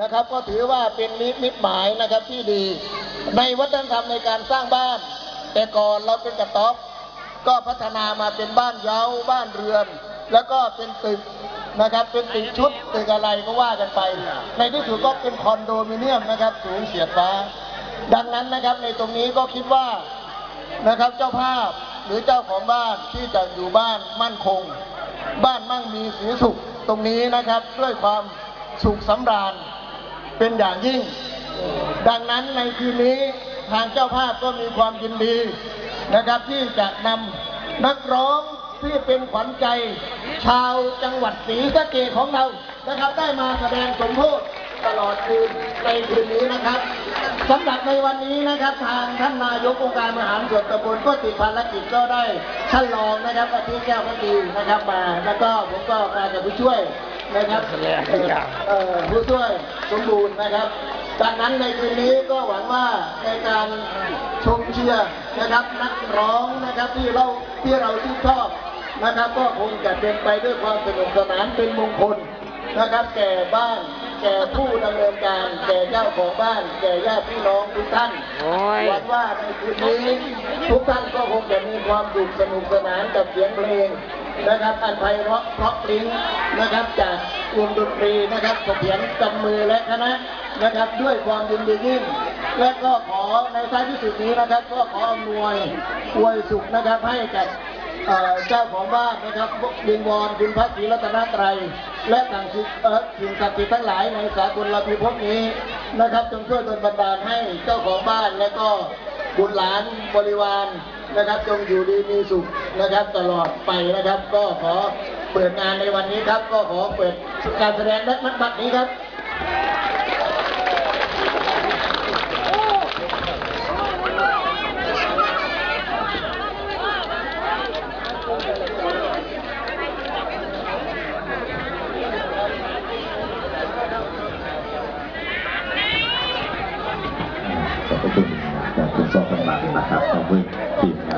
นะครับ ก็ถือว่าเป็นมิตรหมายนะครับที่ดี ในวัฒนธรรมในการสร้างบ้าน แต่ก่อนเราเป็นกระต๊อบก็พัฒนามาเป็นบ้านเย้าบ้านเรือน แล้วก็เป็นตึกนะครับเป็นตึกชุดตึกอะไรก็ว่ากันไป ในที่สุดก็เป็นคอนโดมิเนียมนะครับสูงเฉียดฟ้า ดังนั้นนะครับในตรงนี้ก็คิดว่านะครับเจ้าภาพหรือเจ้าของบ้านที่จะอยู่บ้านมั่นคง บ้านมั่งมีสีสุขตรงนี้นะครับด้วยความสุขสำราญ เป็นอย่างยิ่ง ดังนั้นในคืนนี้ทางเจ้าภาพก็มีความยินดีนะครับที่จะนำนักร้องที่เป็นขวัญใจ ชาวจังหวัดศรีสะเกษของเรานะครับ ได้มาแสดงสมโภชตลอดคืนในคืนนี้นะครับสำหรับในวันนี้นะครับ ทางท่านนายกองค์การบริหารส่วนตำบลก็ติดภารกิจก็ได้ท่านรองนะครับอาทิตย์แก้วพักดีนะครับมา แล้วก็ผมก็มากับผู้ช่วย นะครับเอ่อผู้ช่วยสมบูรณ์นะครับดังนั้นในคืนนี้ก็หวังว่าในการชมเชียร์นะครับนักร้องนะครับที่เราที่เราที่นชอบนะครับ ก็คงจะเป็นไปด้วยความสนุกสนานเป็นมงคลนะครับ แก่บ้านแก่ผู้ดำเนินการ แก่เจ้าของบ้าน แก่ญาติพี่น้องทุกท่านโอ้ยหวังว่าในคืนนี้ทุกท่านก็คงจะมีความสุขสนุกสนานกับเสียงเพลง นะครับอันไพเราะเพราะพริ้งนะครับจากวงดนตรีนะครับเสถียรจำมือและคณะนะครับ ด้วยความยินดียิ่ง และก็ขอในท้ายที่สุดนี้นะครับ ก็ขออำนวยอวยสุขนะครับให้กับเจ้าของบ้านนะครับวิงวอนคุณพระศรีรัตนตรัย และต่างสิ่งเอ่อสิ่งศักดิ์สิทธิ์ทั้งหลายในสากลระพิภพนี้นะครับจงช่วยดลบันดาลให้เจ้าของบ้านและก็บุตรหลานบริวาร นะครับจงอยู่ดีมีสุขนะครับตลอดไปนะครับ ก็ขอเปิดงานในวันนี้ครับ ก็ขอเปิดการแสดงนักบัตรนี้ครับขอบคุณ การตรวจสอบต่างๆนะครับขอบคุณทีมงาน